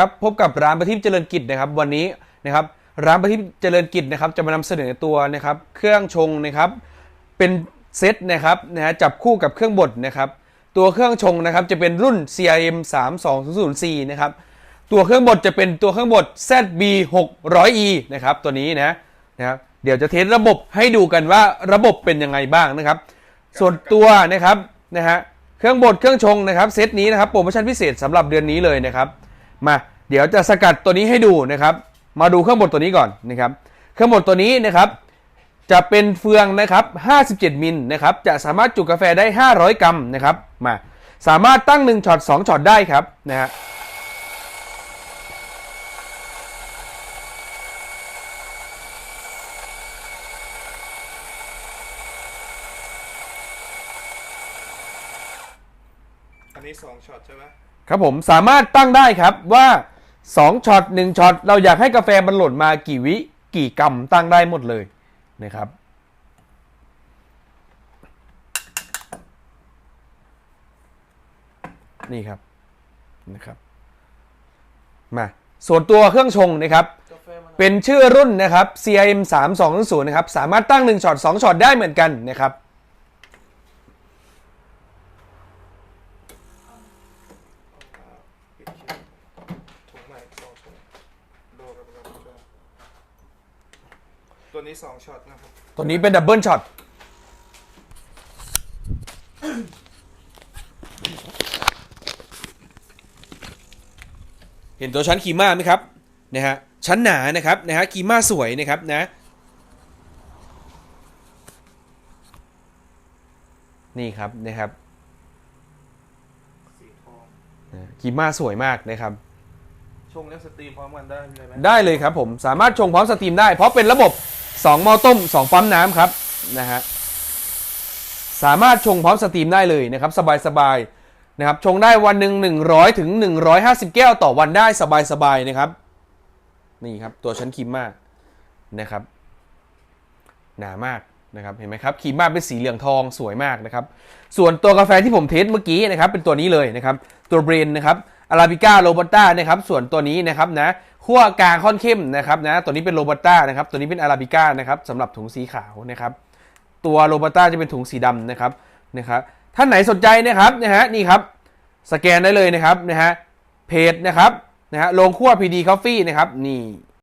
ครับพบกับร้านประทีปเจริญกิจนะครับวันนี้นะครับร้านประทีปเจริญกิจนะครับจะมานำเสนอตัวนะครับเครื่องชงนะครับเป็นเซตนะครับนะฮะจับคู่กับเครื่องบดนะครับตัวเครื่องชงนะครับจะเป็นรุ่น CRM 3 2 0 4นะครับตัวเครื่องบดจะเป็นตัวเครื่องบด ZB 600E นะครับตัวนี้นะนะครับเดี๋ยวจะเทสระบบให้ดูกันว่าระบบเป็นยังไงบ้างนะครับ ส่วนตัวนะครับนะฮะเครื่องบดเครื่องชงนะครับเซตนี้นะครับโปรโมชั่นพิเศษสำหรับเดือนนี้เลยนะครับ มาเดี๋ยวจะสกัดตัวนี้ให้ดูนะครับ มาดูเครื่องบดตัวนี้ก่อนนะครับ เครื่องบดตัวนี้นะครับ จะเป็นเฟืองนะครับ 57 มิลนะครับ จะสามารถจุกาแฟได้ 500 กรัมนะครับ มาสามารถตั้ง1ช็อต2ช็อตได้ครับนะฮะอันนี้สองช็อตใช่ไหม ครับผมสามารถตั้งได้ครับว่า2ช็อต1ช็อตเราอยากให้กาแฟมันหล่นมากี่วิกี่กรัมตั้งได้หมดเลยนะครับ นี่ครับนะครับ มาส่วนตัวเครื่องชงนะครับกาแฟมันเป็นชื่อรุ่นนะครับ CIM 3 2 0นะครับ สามารถตั้ง 1ช็อต2ช็อตได้เหมือนกันนะครับ ปิดคลิปถุงใหม่สองถุงโดกับกับโด ตัวนี้สองช็อตนะครับ ตัวนี้เป็นดับเบิลช็อตเห็นตัวชั้นคีม่าไหมครับนะฮะชั้นหนานะครับนะฮะคีม่าสวยนะครับนะ นี่ครับนะครับสีทองนะคีม่าสวยมากนะครับ ชงและสตรีมพร้อมกันได้เลยไหมได้เลยครับผมสามารถชงพร้อมสตรีมได้เพราะเป็นระบบ 2หม้อต้ม 2 ปั๊มน้ำครับนะฮะสามารถชงพร้อมสตรีมได้เลยนะครับ สบายๆนะครับชงได้วันหนึ่ง100ถึง150 แก้วต่อวันได้สบายๆนะครับ นี่ครับตัวชั้นครีมมากนะครับหนามากนะครับเห็นไหมครับครีมมากเป็นสีเหลืองทองสวยมากนะครับ ส่วนตัวกาแฟที่ผมเทสเมื่อกี้นะครับ เป็นตัวนี้เลยนะครับ ตัวเบรนนะครับ อาราบิก้าโรบัต้านะครับส่วนตัวนี้นะครับนะขั้วกลางค่อนเข้มนะครับนะตัวนี้เป็นโรบัต้านะครับตัวนี้เป็นอาราบิก้านะครับสำหรับถุงสีขาวนะครับตัวโรบัต้าจะเป็นถุงสีดำนะครับนะครับท่านไหนสนใจนะครับนะฮะนี่ครับสแกนได้เลยนะครับนะฮะเพจนะครับนะฮะโรงขั้ว PD Coffee นะครับนี่